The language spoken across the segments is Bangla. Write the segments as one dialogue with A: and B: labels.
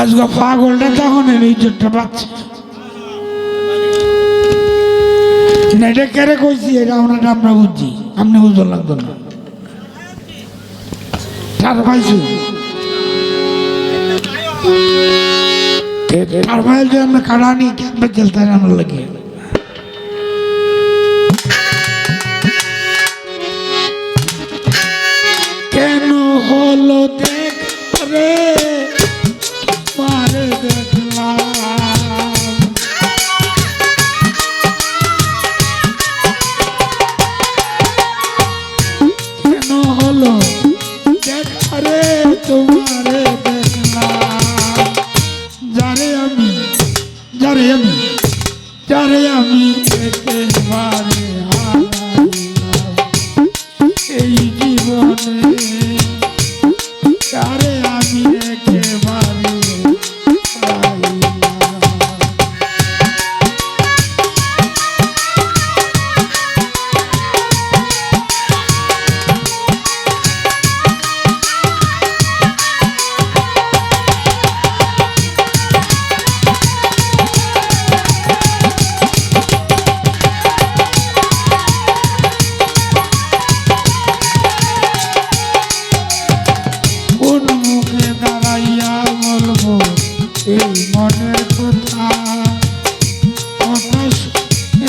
A: আজকে পাগলটা তখন আমি ইজ্জতটা পাচ্ছি। এটা কেড়ে কইছি? এটা ওনাটা আমরা বুঝছি। আপনি বুঝতে লাগতো না। তার পাইছি তার পাইল যে আমরা কাড়ানি ক্যাম্পে লাগে। কেন হলো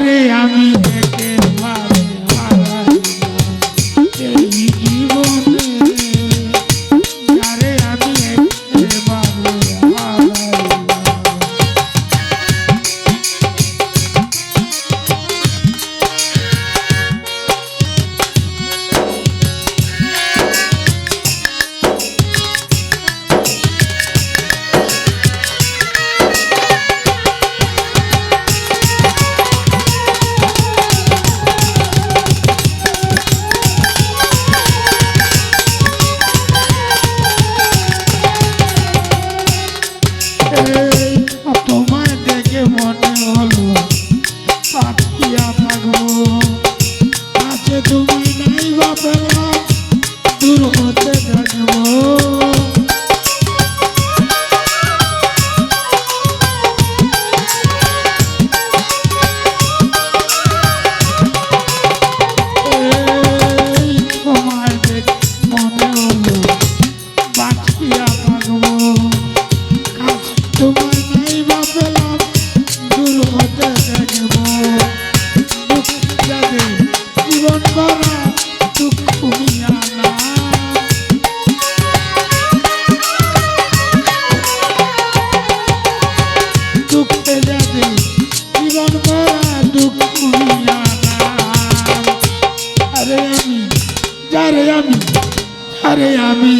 A: তারে আমি দেখে তোর মতে থাকব। দুঃখে যাবে জীবন ভরা দুঃখ আরে আমি যারে আমি আরে আমি